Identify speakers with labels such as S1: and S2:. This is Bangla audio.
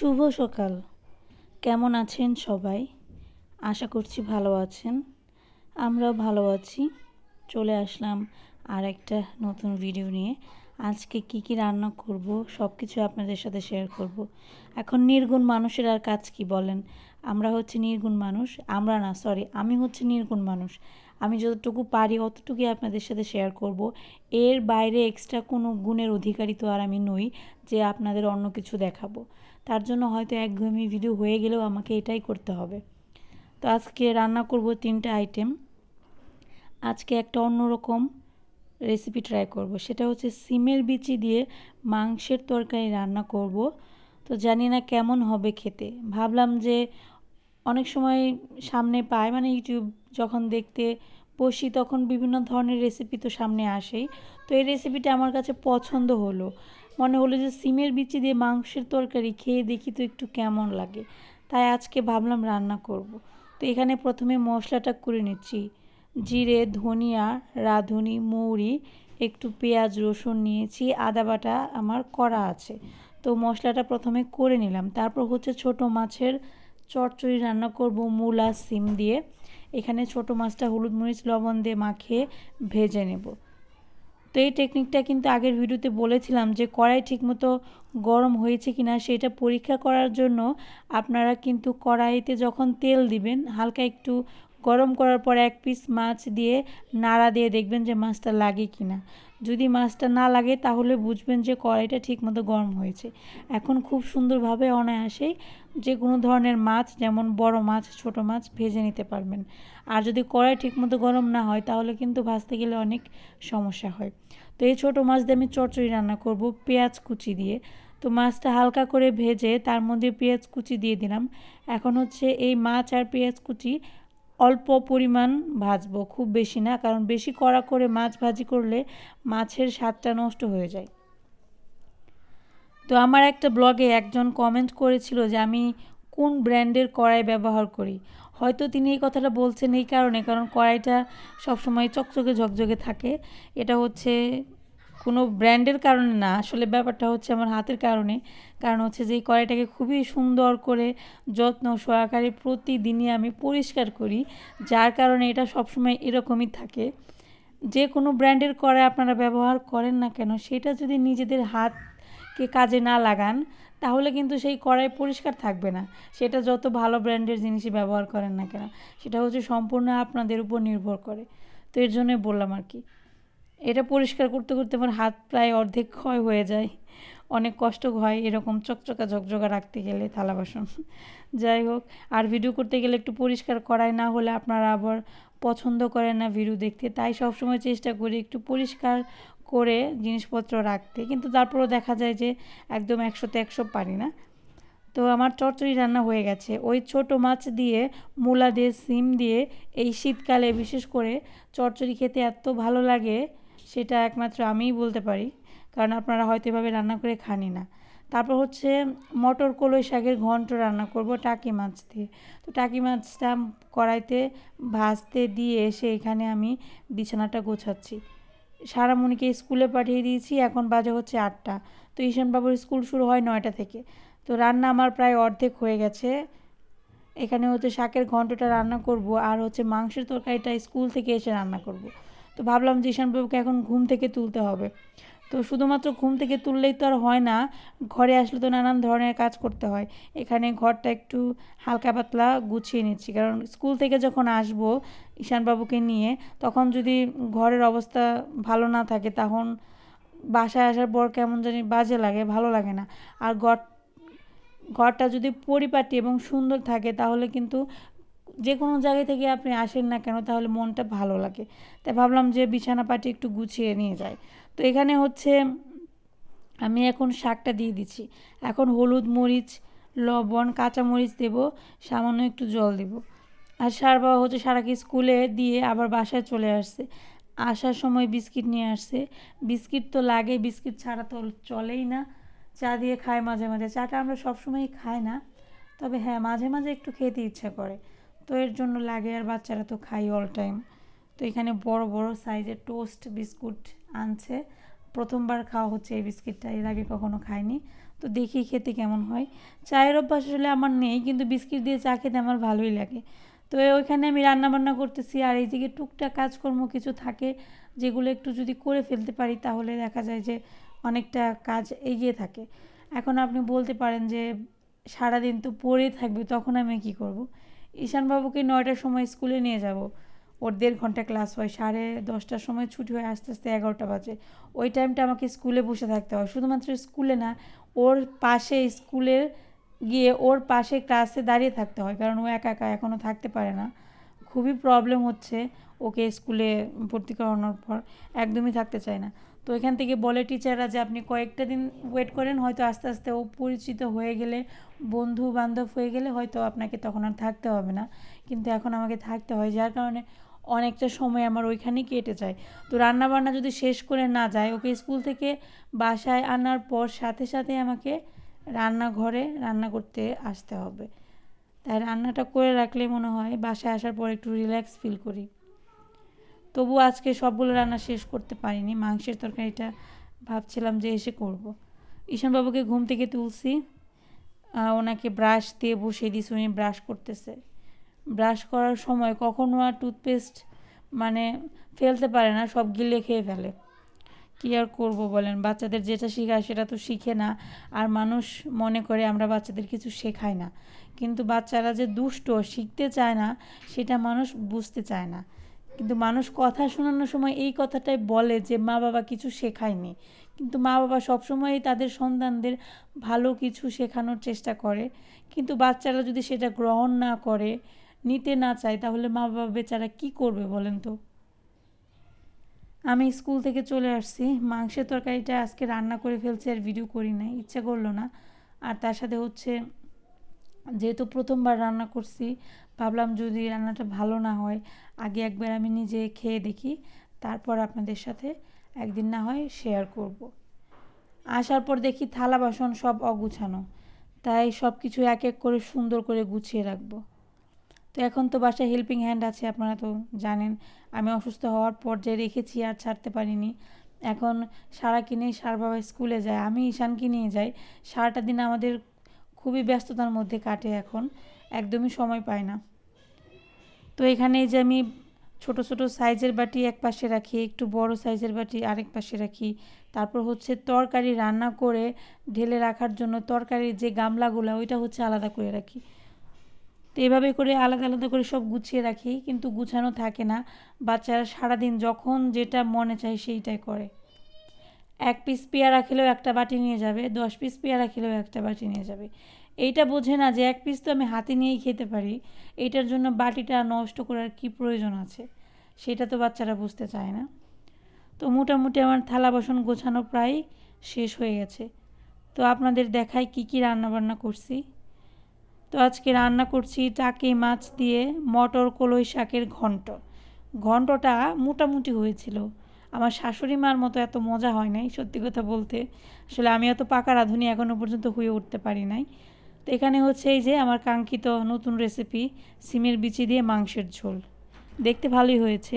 S1: শুভ সকাল। কেমন আছেন সবাই? আশা করছি ভালো আছেন। আমরাও ভালো আছি। চলে আসলাম আর একটা নতুন ভিডিও নিয়ে। আজকে কি কি রান্না করব সব কিছু আপনাদের সাথে শেয়ার করব। এখন নির্গুণ মানুষের আর কাজ কি বলেন? আমরা হচ্ছে নির্গুণ মানুষ, আমরা না সরি আমি হচ্ছে নির্গুণ মানুষ। আমি যতটুকু পারি অতটুকুই আপনাদের সাথে শেয়ার করব। এর বাইরে এক্সট্রা কোনো গুণের অধিকারী তো আর আমি নই যে আপনাদের অন্য কিছু দেখাবো। তার জন্য হয়তো একঘেয়েমি ভিডিও হয়ে গেলেও আমাকে এটাই করতে হবে। তো আজকে রান্না করব তিনটা আইটেম আজকে একটা অন্যরকম রেসিপি ট্রাই করব। সেটা হচ্ছে সিমের বিচি দিয়ে মাংসের তরকারি রান্না করব। তো জানি না কেমন হবে খেতে। ভাবলাম যে অনেক সময় সামনে পাই মানে ইউটিউব যখন দেখতে বসি তখন বিভিন্ন ধরনের রেসিপি তো সামনে আসেই। তো এই রেসিপিটা আমার কাছে পছন্দ হলো। মনে হলো যে সিমের বিচি দিয়ে মাংসের তরকারি খেয়ে দেখি তো একটু কেমন লাগে। তাই আজকে ভাবলাম রান্না করব। তো এখানে প্রথমে মশলাটা করে নিচ্ছি। জিরে, ধনিয়া, রাঁধুনি, মৌরি, একটু পেঁয়াজ, রসুন নিয়েছি, আদা বাটা আমার করা আছে। তো মশলাটা প্রথমে করে নিলাম। তারপর হচ্ছে ছোট মাছের চটচড়ি রান্না করব মূলা সিম দিয়ে। এখানে ছোট মাছটা হলুদ মরিচ, লবণ দিয়ে মাখিয়ে ভেজে নেব। তো এই টেকনিকটা কিন্তু আগের ভিডিওতে বলেছিলাম যে কড়াই ঠিকমতো গরম হয়েছে কি না সেটা পরীক্ষা করার জন্য আপনারা কিন্তু কড়াইতে যখন তেল দিবেন, হালকা একটু গরম করার পর এক পিস মাছ দিয়ে নাড়া দিয়ে দেখবেন যে মাছটা লাগে কি না যদি মাছটা না লাগে তাহলে বুঝবেন যে কড়াইটা ঠিকমতো গরম হয়েছে। এখন খুব সুন্দরভাবে অনায়াসেই যে কোনো ধরনের মাছ, যেমন বড় মাছ, ছোট মাছ ভেজে নিতে পারবেন। আর যদি কড়াই ঠিকমতো গরম না হয় তাহলে কিন্তু ভাজতে গেলে অনেক সমস্যা হয়। তো এই ছোটো মাছ দিয়ে আমি চচ্চড়ি রান্না করব পেঁয়াজ কুচি দিয়ে। তো মাছটা হালকা করে ভেজে তার মধ্যে পেঁয়াজ কুচি দিয়ে দিলাম। এখন হচ্ছে এই মাছ আর পেঁয়াজ কুচি অল্প পরিমাণ ভাজবো, খুব বেশি না, কারণ বেশি কড়া করে মাছ ভাজি করলে মাছের স্বাদটা নষ্ট হয়ে যায়। তো আমার একটা ব্লগে একজন কমেন্ট করেছিল যে আমি কোন ব্র্যান্ডের কড়াই ব্যবহার করি। হয়তো তিনি এই কথাটা বলছেন এই কারণে, কারণ কড়াইটা সবসময় চকচকে ঝকঝকে থাকে। এটা হচ্ছে কোনো ব্র্যান্ডের কারণে না, আসলে ব্যাপারটা হচ্ছে আমার হাতের কারণে। কারণ হচ্ছে যে এই কড়াইটাকে খুবই সুন্দর করে যত্ন সহকারে প্রতিদিনই আমি পরিষ্কার করি, যার কারণে এটা সবসময় এরকমই থাকে। যে কোনো ব্র্যান্ডের কড়াই আপনারা ব্যবহার করেন না কেন, সেটা যদি নিজেদের হাতকে কাজে না লাগান, তাহলে কিন্তু সেই কড়াই পরিষ্কার থাকবে না। সেটা যত ভালো ব্র্যান্ডের জিনিসই ব্যবহার করেন না কেন, সেটা হচ্ছে সম্পূর্ণ আপনাদের উপর নির্ভর করে। তো এর জন্যই বললাম আর কি। এটা পরিষ্কার করতে করতে আমার হাত প্রায় অর্ধেক ক্ষয় হয়ে যায়। অনেক কষ্ট হয় এরকম চকচকা ঝকঝকা রাখতে গেলে থালা বাসন। যাই হোক, আর ভিডিও করতে গেলে একটু পরিষ্কার করায় না হলে আপনারা আবার পছন্দ করেন না ভিডিও দেখতে। তাই সবসময় চেষ্টা করি একটু পরিষ্কার করে জিনিসপত্র রাখতে। কিন্তু তারপরেও দেখা যায় যে একদম একশোতে একশো পারি না। তো আমার চচ্চড়ি রান্না হয়ে গেছে। ওই ছোট মাছ দিয়ে, মূলা দিয়ে, সিম দিয়ে এই শীতকালে বিশেষ করে চচ্চড়ি খেতে এত ভালো লাগে। সেটা একমাত্র আমিই বলতে পারি। কারণ আপনারা হয়তো এভাবে রান্না করে খানি না। তারপর হচ্ছে মটর কলই শাকের ঘন্ট রান্না করব টাকি মাছ দিয়ে। তো টাকি মাছটা কড়াইতে ভাজতে দিয়ে এসে এখানে আমি বিছানাটা গোছাচ্ছি। সারামণিকে স্কুলে পাঠিয়ে দিয়েছি, এখন বাজে হচ্ছে আটটা। তো ঈশানবাবুর স্কুল শুরু হয় নয়টা থেকে। তো রান্না আমার প্রায় অর্ধেক হয়ে গেছে। এখানে হচ্ছে শাকের ঘন্টটা রান্না করব আর হচ্ছে মাংসের তরকারিটা স্কুল থেকে এসে রান্না করব। তো ভাবলাম যে ঈশানবাবুকে এখন ঘুম থেকে তুলতে হবে। তো শুধুমাত্র ঘুম থেকে তুললেই তো আর হয় না, ঘরে আসলে তো নানান ধরনের কাজ করতে হয়। এখানে ঘরটা একটু হালকা পাতলা গুছিয়ে নিচ্ছি, কারণ স্কুল থেকে যখন আসব ঈশানবাবুকে নিয়ে, তখন যদি ঘরের অবস্থা ভালো না থাকে, তখন বাসায় আসার পর কেমন জানি বাজে লাগে, ভালো লাগে না। আর ঘর, ঘরটা যদি পরিপাটি এবং সুন্দর থাকে, তাহলে কিন্তু যে কোনো জায়গা থেকে আপনি আসেন না কেন, তাহলে মনটা ভালো লাগে। তাই ভাবলাম যে বিছানা পাটি একটু গুছিয়ে নিয়ে যায় তো এখানে হচ্ছে আমি এখন শাকটা দিয়ে দিচ্ছি। এখন হলুদ মরিচ, লবণ কাঁচা মরিচ দেব, সামান্য একটু জল দেব। আর সার বাবা হচ্ছে সারাকে স্কুলে দিয়ে আবার বাসায় চলে আসছে। আসার সময় বিস্কিট নিয়ে আসছে। বিস্কিট তো লাগে, বিস্কিট ছাড়া তো চলেই না। চা দিয়ে খায় মাঝে মাঝে। চাটা আমরা সবসময়ই খাই না। তবে হ্যাঁ মাঝে মাঝে একটু খেতে ইচ্ছা করে। তো এর জন্য লাগে আর বাচ্চারা তো খাই অল টাইম তো এখানে বড় বড় সাইজের টোস্ট বিস্কুট আনছে। প্রথমবার খাওয়া হচ্ছে এই বিস্কিটটা এর আগে কখনো খাইনি। তো দেখি খেতে কেমন হয়। চায়ের অভ্যাস আসলে আমার নেই, কিন্তু বিস্কিট দিয়ে চা খেতে আমার ভালোই লাগে। তো ওইখানে আমি রান্না বান্না করতেছি, আর এই দিকে টুকটাক কাজকর্ম কিছু থাকে, যেগুলো একটু যদি করে ফেলতে পারি, তাহলে দেখা যায় যে অনেকটা কাজ এগিয়ে থাকে। এখন আপনি বলতে পারেন যে সারাদিন তো পড়ে থাকবে, তখন আমি কি করব। ঈশানবাবুকে নয়টার সময় স্কুলে নিয়ে যাব। ওর দেড় ঘণ্টা ক্লাস হয়, সাড়ে দশটার সময় ছুটি হয়, আস্তে আস্তে এগারোটা বাজে। ওই টাইমটা আমাকে স্কুলে বসে থাকতে হয়। শুধুমাত্র স্কুলে না, ওর পাশে স্কুলের গিয়ে ওর পাশে ক্লাসে দাঁড়িয়ে থাকতে হয়, কারণ ও একা একা এখনও থাকতে পারে না। খুবই প্রবলেম হচ্ছে ওকে স্কুলে ভর্তি করানোর পর। একদমই থাকতে চায় না। তো এখান থেকে বলে টিচাররা যে আপনি কয়েকটা দিন ওয়েট করেন, হয়তো আস্তে আস্তে ও পরিচিত হয়ে গেলে বন্ধু বান্ধব হয়ে গেলে হয়তো আপনাকে তখন আর থাকতে হবে না। কিন্তু এখন আমাকে থাকতে হয়, যার কারণে অনেকটা সময় আমার ওইখানেই কেটে যায়। তো রান্না বান্না যদি শেষ করে না যায়, ওকে স্কুল থেকে বাসায় আনার পর সাথে সাথে আমাকে রান্নাঘরে রান্না করতে আসতে হবে। তাই রান্নাটা করে রাখলে মনে হয় বাসায় আসার পর একটু রিল্যাক্স ফিল করি। তবু আজকে সবগুলো রান্না শেষ করতে পারিনি। মাংসের তরকারিটা ভাবছিলাম যে এসে করব। ঈশানবাবুকে ঘুম থেকে তুলছি। ওনাকে ব্রাশ দিয়ে বসিয়ে দিয়েছি, উনি ব্রাশ করতেছে। ব্রাশ করার সময় কখনো আর টুথপেস্ট মানে ফেলতে পারে না, সব গিলে খেয়ে ফেলে। কী আর করব বলেন? বাচ্চাদের যেটা শেখায় সেটা তো শিখে না। আর মানুষ মনে করে আমরা বাচ্চাদের কিছু শেখাই না। কিন্তু বাচ্চারা যে দুষ্ট, শিখতে চায় না, সেটা মানুষ বুঝতে চায় না। কিন্তু মানুষ কথা শোনানোর সময় এই কথাটাই বলে যে মা বাবা কিছু শেখায়নি। কিন্তু মা বাবা সবসময়ই তাদের সন্তানদের ভালো কিছু শেখানোর চেষ্টা করে। কিন্তু বাচ্চারা যদি সেটা গ্রহণ না করে, নিতে না চায়, তাহলে মা বাবা বেচারা কী করবে বলেন তো? আমি স্কুল থেকে চলে আসছি। মাংসের তরকারিটা আজকে রান্না করে ফেলছি আর ভিডিও করি নাই। ইচ্ছা করল না। আর তার সাথে হচ্ছে যেহেতু প্রথমবার রান্না করছি, ভাবলাম যদি রান্নাটা ভালো না হয়, আগে একবার আমি নিজে খেয়ে দেখি, তারপর আপনাদের সাথে একদিন না হয় শেয়ার করব। আসার পর দেখি থালা বাসন সব অগুছানো, তাই সব কিছু এক এক করে সুন্দর করে গুছিয়ে রাখব তো এখন তো বাসায় হেল্পিং হ্যান্ড আছে, আপনারা তো জানেন, আমি অসুস্থ হওয়ার পর যে রেখেছি আর ছাড়তে পারিনি এখন সারা কিনে সার বাবা স্কুলে যায়, আমি ঈশানকে নিয়ে যাই, সারাটা দিন আমাদের খুবই ব্যস্ততার মধ্যে কাটে এখন, একদমই সময় পায় না। তো এখানে যে আমি ছোট ছোট সাইজের বাটি এক পাশে রাখি, একটু বড় সাইজের বাটি আরেক পাশে রাখি। তারপর হচ্ছে তরকারি রান্না করে ঢেলে রাখার জন্য তরকারির যে গামলাগুলো, ওইটা হচ্ছে আলাদা করে রাখি। তো এভাবে করে আলাদা আলাদা করে সব গুছিয়ে রাখি, কিন্তু গুছানো থাকে না। বাচ্চারা সারাদিন যখন যেটা মনে চায় সেইটাই করে। এক পিস পেয়ারা খেলেও একটা বাটি নিয়ে যাবে, দশ পিস পেয়ারা খেলেও একটা বাটি নিয়ে যাবে। এইটা বোঝে না যে এক পিস তো আমি হাতে নিয়েই খেতে পারি, এইটার জন্য বাটিটা নষ্ট করার কি প্রয়োজন আছে? সেটা তো বাচ্চারা বুঝতে চায় না। তো মোটামুটি আমার থালা বাসন গোছানো প্রায় শেষ হয়ে গেছে। তো আপনাদের দেখাই কি কি রান্না বান্না করছি। তো আজকে রান্না করছি টাকি মাছ দিয়ে মটর কলই শাকের ঘন্ট। ঘন্টটা মোটামুটি হয়েছিল। আমার শাশুড়ি মার মতো এত মজা হয় নাই, সত্যি কথা বলতে। আসলে আমি এত পাকা রাঁধুনি এখনও পর্যন্ত হয়ে উঠতে পারি নাই। তো এখানে হচ্ছে এই যে আমার কাঙ্ক্ষিত নতুন রেসিপি সিমের বিচি দিয়ে মাংসের ঝোল। দেখতে ভালোই হয়েছে।